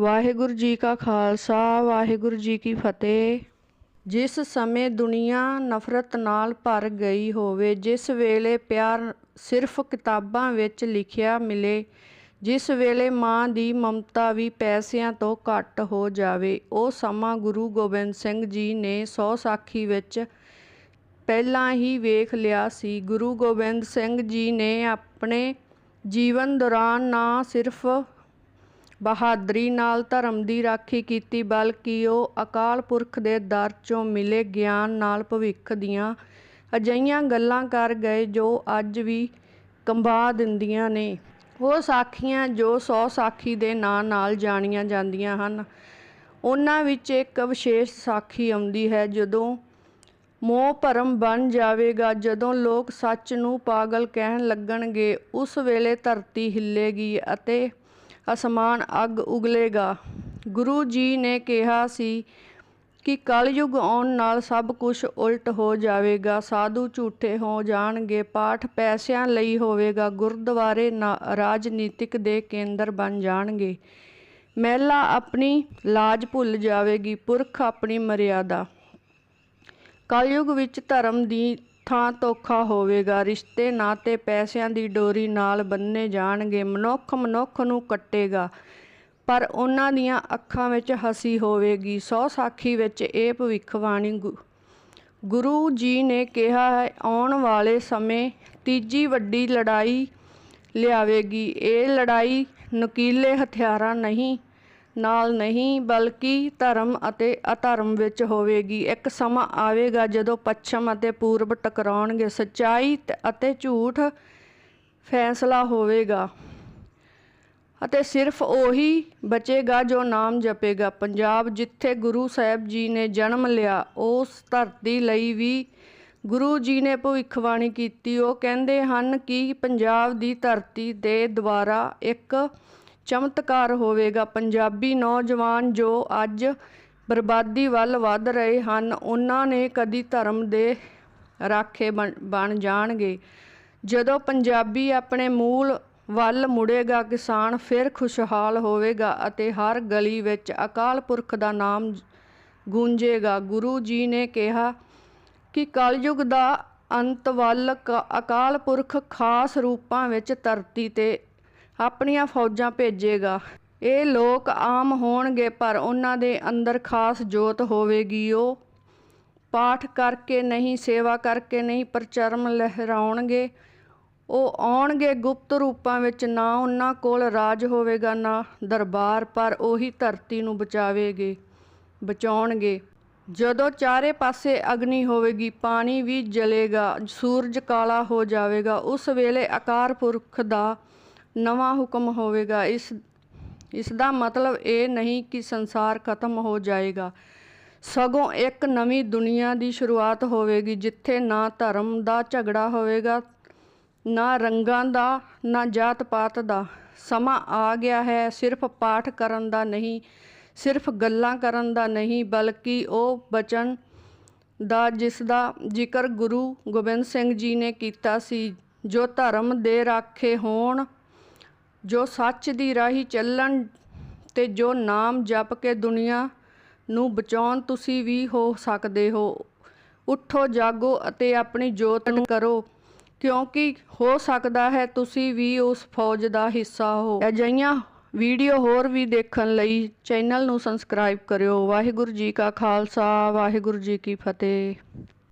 ਵਾਹਿਗੁਰੂ ਜੀ ਕਾ ਖਾਲਸਾ, ਵਾਹਿਗੁਰੂ ਜੀ ਕੀ ਫਤਿਹ। ਜਿਸ ਸਮੇਂ ਦੁਨੀਆ ਨਫ਼ਰਤ ਨਾਲ ਭਰ ਗਈ ਹੋਵੇ, ਜਿਸ ਵੇਲੇ ਪਿਆਰ ਸਿਰਫ ਕਿਤਾਬਾਂ ਵਿੱਚ ਲਿਖਿਆ ਮਿਲੇ, ਜਿਸ ਵੇਲੇ ਮਾਂ ਦੀ ਮਮਤਾ ਵੀ ਪੈਸਿਆਂ ਤੋਂ ਘੱਟ ਹੋ ਜਾਵੇ, ਉਹ ਸਮਾਂ ਗੁਰੂ ਗੋਬਿੰਦ ਸਿੰਘ ਜੀ ਨੇ ਸੌ ਸਾਖੀ ਵਿੱਚ ਪਹਿਲਾਂ ਹੀ ਵੇਖ ਲਿਆ ਸੀ। ਗੁਰੂ ਗੋਬਿੰਦ ਸਿੰਘ ਜੀ ਨੇ ਆਪਣੇ ਜੀਵਨ ਦੌਰਾਨ ਨਾ ਸਿਰਫ ਬਹਾਦਰੀ ਨਾਲ ਧਰਮ ਦੀ ਰਾਖੀ ਕੀਤੀ, ਬਲਕਿ ਉਹ ਅਕਾਲ ਪੁਰਖ ਦੇ ਦਰ ਚੋਂ ਮਿਲੇ ਗਿਆਨ ਨਾਲ ਭਵਿੱਖ ਦੀਆਂ ਅਜਿਹੀਆਂ ਗੱਲਾਂ ਕਰ ਗਏ ਜੋ ਅੱਜ ਵੀ ਕੰਬਾ ਦਿੰਦੀਆਂ ਨੇ। ਉਹ ਸਾਖੀਆਂ ਜੋ ਸੌ ਸਾਖੀ ਦੇ ਨਾਂ ਨਾਲ ਜਾਣੀਆਂ ਜਾਂਦੀਆਂ ਹਨ। ਉਹਨਾਂ ਵਿੱਚ ਇੱਕ ਵਿਸ਼ੇਸ਼ ਸਾਖੀ ਆਉਂਦੀ ਹੈ, ਜਦੋਂ ਮੋਹ ਭਰਮ ਬਣ ਜਾਵੇਗਾ, ਜਦੋਂ ਲੋਕ ਸੱਚ ਨੂੰ ਪਾਗਲ ਕਹਿਣ ਲੱਗਣਗੇ, ਉਸ ਵੇਲੇ ਧਰਤੀ ਹਿੱਲੇਗੀ ਅਤੇ ਅਸਮਾਨ ਅੱਗ ਉਗਲੇਗਾ। ਗੁਰੂ ਜੀ ਨੇ ਕਿਹਾ ਸੀ ਕਿ ਕਲਯੁਗ ਆਉਣ ਨਾਲ ਸਭ ਕੁਝ ਉਲਟ ਹੋ ਜਾਵੇਗਾ। ਸਾਧੂ ਝੂਠੇ ਹੋ ਜਾਣਗੇ, ਪਾਠ ਪੈਸਿਆਂ ਲਈ ਹੋਵੇਗਾ, ਗੁਰਦੁਆਰੇ ਰਾਜਨੀਤਿਕ ਦੇ ਕੇਂਦਰ ਬਣ ਜਾਣਗੇ। ਮਹਿਲਾ ਆਪਣੀ ਲਾਜ ਭੁੱਲ ਜਾਵੇਗੀ, ਪੁਰਖ ਆਪਣੀ ਮਰਿਆਦਾ। ਕਲਯੁਗ ਵਿੱਚ ਧਰਮ ਦੀ ਥਾਂ ਧੋਖਾ ਹੋਵੇਗਾ। ਰਿਸ਼ਤੇ ਨਾਤੇ ਪੈਸਿਆਂ ਦੀ ਡੋਰੀ ਨਾਲ ਬੰਨੇ ਜਾਣਗੇ। ਮਨੁੱਖ ਮਨੁੱਖ ਨੂੰ ਕੱਟੇਗਾ, ਪਰ ਉਹਨਾਂ ਦੀਆਂ ਅੱਖਾਂ ਵਿੱਚ ਹਸੀ ਹੋਵੇਗੀ। ਸੌ ਸਾਖੀ ਵਿੱਚ ਇਹ ਭਵਿੱਖਬਾਣੀ ਗੁਰੂ ਜੀ ਨੇ ਕਿਹਾ ਹੈ, ਆਉਣ ਵਾਲੇ ਸਮੇਂ ਤੀਜੀ ਵੱਡੀ ਲੜਾਈ ਲਿਆਵੇਗੀ। ਇਹ ਲੜਾਈ ਨਕੀਲੇ ਹਥਿਆਰਾਂ ਨਹੀਂ ਨਾਲ ਨਹੀਂ, ਬਲਕਿ ਧਰਮ ਅਤੇ ਅਧਰਮ ਵਿੱਚ ਹੋਵੇਗੀ। ਇੱਕ ਸਮਾਂ ਆਵੇਗਾ ਜਦੋਂ ਪੱਛਮ ਅਤੇ ਪੂਰਬ ਟਕਰਾਉਣਗੇ। ਸੱਚਾਈ ਅਤੇ ਝੂਠ ਫੈਸਲਾ ਹੋਵੇਗਾ। ਅਤੇ ਸਿਰਫ ਉਹੀ ਬਚੇਗਾ ਜੋ ਨਾਮ ਜਪੇਗਾ। ਪੰਜਾਬ ਜਿੱਥੇ ਗੁਰੂ ਸਾਹਿਬ ਜੀ ਨੇ ਜਨਮ ਲਿਆ, ਉਸ ਧਰਤੀ ਲਈ ਵੀ ਗੁਰੂ ਜੀ ਨੇ ਭਵਿੱਖਬਾਣੀ ਕੀਤੀ। ਉਹ ਕਹਿੰਦੇ ਹਨ ਕਿ ਪੰਜਾਬ ਦੀ ਧਰਤੀ ਦੇ ਦੁਆਰਾ ਇੱਕ ਚਮਤਕਾਰ ਹੋਵੇਗਾ। ਪੰਜਾਬੀ ਨੌਜਵਾਨ ਜੋ ਅੱਜ ਬਰਬਾਦੀ ਵੱਲ ਵੱਧ ਰਹੇ ਹਨ, ਉਹਨਾਂ ਨੇ ਕਦੀ ਧਰਮ ਦੇ ਰਾਖੇ ਬਣ ਜਾਣਗੇ। ਜਦੋਂ ਪੰਜਾਬੀ ਆਪਣੇ ਮੂਲ ਵੱਲ ਮੁੜੇਗਾ, ਕਿਸਾਨ ਫਿਰ ਖੁਸ਼ਹਾਲ ਹੋਵੇਗਾ ਅਤੇ ਹਰ ਗਲੀ ਵਿੱਚ ਅਕਾਲ ਪੁਰਖ ਦਾ ਨਾਮ ਗੂੰਜੇਗਾ। ਗੁਰੂ ਜੀ ਨੇ ਕਿਹਾ ਕਿ ਕਲਯੁਗ ਦਾ ਅੰਤ ਵੱਲ ਅਕਾਲ ਪੁਰਖ ਖਾਸ ਰੂਪਾਂ ਵਿੱਚ ਧਰਤੀ ਤੇ ਆਪਣੀਆਂ ਫੌਜਾਂ ਭੇਜੇਗਾ। ਇਹ ਲੋਕ ਆਮ ਹੋਣਗੇ, ਪਰ ਉਹਨਾਂ ਦੇ ਅੰਦਰ ਖਾਸ ਜੋਤ ਹੋਵੇਗੀ। ਉਹ ਪਾਠ ਕਰਕੇ ਨਹੀਂ, ਸੇਵਾ ਕਰਕੇ ਨਹੀਂ ਪ੍ਰਚਰਮ ਲਹਿਰਾਉਣਗੇ। ਉਹ ਆਉਣਗੇ ਗੁਪਤ ਰੂਪਾਂ ਵਿੱਚ, ਨਾ ਉਹਨਾਂ ਕੋਲ ਰਾਜ ਹੋਵੇਗਾ, ਨਾ ਦਰਬਾਰ, ਪਰ ਉਹੀ ਧਰਤੀ ਨੂੰ ਬਚਾਵੇਗੇ, ਬਚਾਉਣਗੇ। ਜਦੋਂ ਚਾਰੇ ਪਾਸੇ ਅਗਨੀ ਹੋਵੇਗੀ, ਪਾਣੀ ਵੀ ਜਲੇਗਾ, ਸੂਰਜ ਕਾਲਾ ਹੋ ਜਾਵੇਗਾ। ਉਸ ਵੇਲੇ ਆਕਾਰ ਪੁਰਖ ਦਾ ਨਵਾਂ ਹੁਕਮ ਹੋਵੇਗਾ। ਇਸ ਇਸ ਦਾ ਮਤਲਬ ਇਹ ਨਹੀਂ ਕਿ ਸੰਸਾਰ ਖਤਮ ਹੋ ਜਾਏਗਾ। ਸਗੋਂ ਇੱਕ ਨਵੀਂ ਦੁਨੀਆ ਦੀ ਸ਼ੁਰੂਆਤ ਹੋਵੇਗੀ, ਜਿੱਥੇ ਨਾ ਧਰਮ ਦਾ ਝਗੜਾ ਹੋਵੇਗਾ, ਨਾ ਰੰਗਾਂ ਦਾ, ਨਾ ਜਾਤ ਪਾਤ ਦਾ। ਸਮਾਂ ਆ ਗਿਆ ਹੈ, ਸਿਰਫ ਪਾਠ ਕਰਨ ਦਾ ਨਹੀਂ, ਸਿਰਫ ਗੱਲਾਂ ਕਰਨ ਦਾ ਨਹੀਂ, ਬਲਕਿ ਉਹ ਬਚਨ ਦਾ, ਜਿਸ ਦਾ ਜ਼ਿਕਰ ਗੁਰੂ ਗੋਬਿੰਦ ਸਿੰਘ ਜੀ ਨੇ ਕੀਤਾ ਸੀ, ਜੋ ਧਰਮ ਦੇ ਰਾਖੇ ਹੋਣ ਜੋ ਸੱਚ ਦੀ ਰਾਹੀ ਚੱਲਣ ਤੇ ਜੋ ਨਾਮ ਜਪ ਕੇ ਦੁਨੀਆ ਨੂੰ ਬਚਾਉਣ ਤੁਸੀਂ ਵੀ ਹੋ ਸਕਦੇ ਹੋ। ਉੱਠੋ, ਜਾਗੋ ਅਤੇ ਆਪਣੀ ਜੋਤ ਨੂੰ ਕਰੋ। ਕਿਉਂਕਿ ਹੋ ਸਕਦਾ ਹੈ ਤੁਸੀਂ ਵੀ ਉਸ ਫੌਜ ਦਾ ਹਿੱਸਾ ਹੋ। ਅਜਿਹੀਆਂ ਵੀਡੀਓ ਹੋਰ ਵੀ ਦੇਖਣ ਲਈ ਚੈਨਲ ਨੂੰ ਸਬਸਕ੍ਰਾਈਬ ਕਰਿਓ। ਵਾਹਿਗੁਰੂ ਜੀ ਕਾ ਖਾਲਸਾ, ਵਾਹਿਗੁਰੂ ਜੀ ਕੀ ਫਤਿਹ।